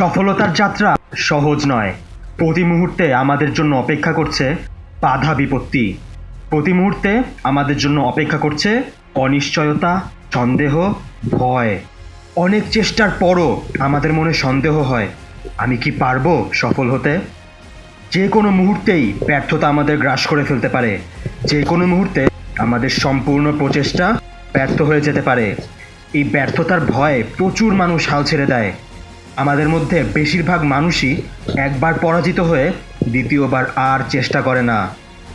সফলতার যাত্রা সহজ নয়। প্রতি মুহূর্তে আমাদের জন্য অপেক্ষা করছে বাধা বিপত্তি। প্রতি মুহূর্তে আমাদের জন্য অপেক্ষা করছে অনিশ্চয়তা, সন্দেহ, ভয়। অনেক চেষ্টার পরও আমাদের মনে সন্দেহ হয়, আমি কি পারব সফল হতে? যে কোনো মুহূর্তেই ব্যর্থতা আমাদের গ্রাস করে ফেলতে পারে। যে কোনো মুহূর্তে আমাদের সম্পূর্ণ প্রচেষ্টা ব্যর্থ হয়ে যেতে পারে। এই ব্যর্থতার ভয়ে প্রচুর মানুষ হাল ছেড়ে দেয়। আমাদের মধ্যে বেশিরভাগ মানুষই একবার পরাজিত হয়ে দ্বিতীয়বার আর চেষ্টা করে না।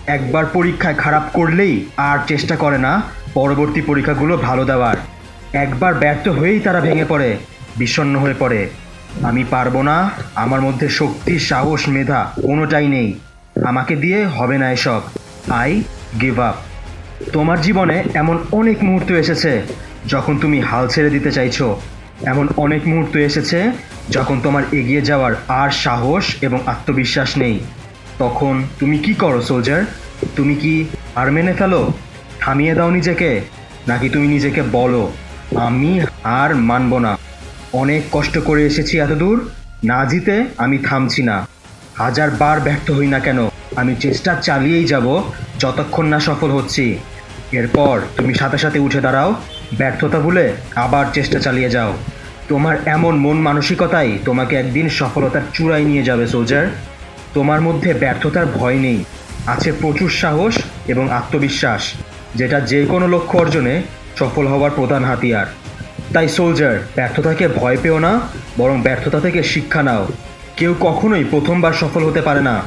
একবার পরীক্ষায় খারাপ করলেই আর চেষ্টা করে না পরবর্তী পরীক্ষাগুলো ভালো দেওয়ার। একবার ব্যর্থ হয়েই তারা ভেঙে পড়ে, বিষণ্ণ হয়ে পড়ে। আমি পারব না, আমার মধ্যে শক্তি, সাহস, মেধা কোনোটাই নেই। আমাকে দিয়ে হবে না এসব। I give up. তোমার জীবনে এমন অনেক মুহূর্ত এসেছে যখন তুমি হাল ছেড়ে দিতে চাইছো। এমন অনেক মুহূর্ত এসেছে যখন তোমার এগিয়ে যাওয়ার আর সাহস এবং আত্মবিশ্বাস নেই। তখন তুমি কি করো, সোলজার? তুমি কি আর মেনে ফেলো? থামিয়ে দাও নিজেকে, নাকি তুমি নিজেকে বলো, আমি আর মানব না। অনেক কষ্ট করে এসেছি এত দূর না জিতে আমি থামছি না। হাজার বার ব্যর্থ হই না কেন? আমি চেষ্টা চালিয়েই যাব, যতক্ষণ না সফল হচ্ছি। এরপর তুমি সাথে সাথে উঠে দাঁড়াও ব্যর্থতা ভুলে আবার চেষ্টা চালিয়ে যাও। তোমার এমন মন মানসিকতাই তোমাকে একদিন সফলতার চূড়ায় নিয়ে যাবে, সোলজার। তোমার মধ্যে ব্যর্থতার ভয় নেই। আছে প্রচুর সাহস এবং আত্মবিশ্বাস, যেটা যে কোনো লক্ষ্য অর্জনে সফল হওয়ার প্রধান হাতিয়ার। তাই, সোলজার, ব্যর্থতাকে ভয় পেও না, বরং ব্যর্থতা থেকে শিক্ষা নাও। কেউ কখনোই প্রথমবার সফল হতে পারে না।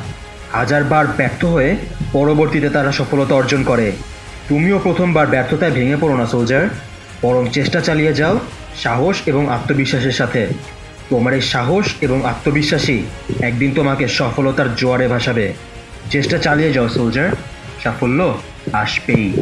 হাজারবার ব্যর্থ হয়ে পরবর্তীতে তারা সফলতা অর্জন করে। তুমিও প্রথমবার ব্যর্থতায় ভেঙে পড়ো না, সোলজার। বরং চেষ্টা চালিয়ে যাও সাহস এবং আত্মবিশ্বাসের সাথে। তোমার এই সাহস এবং আত্মবিশ্বাসী একদিন তোমাকে সফলতার জোয়ারে ভাসাবে। চেষ্টা চালিয়ে যাও, সোলজার। সাফল্য আসবেই।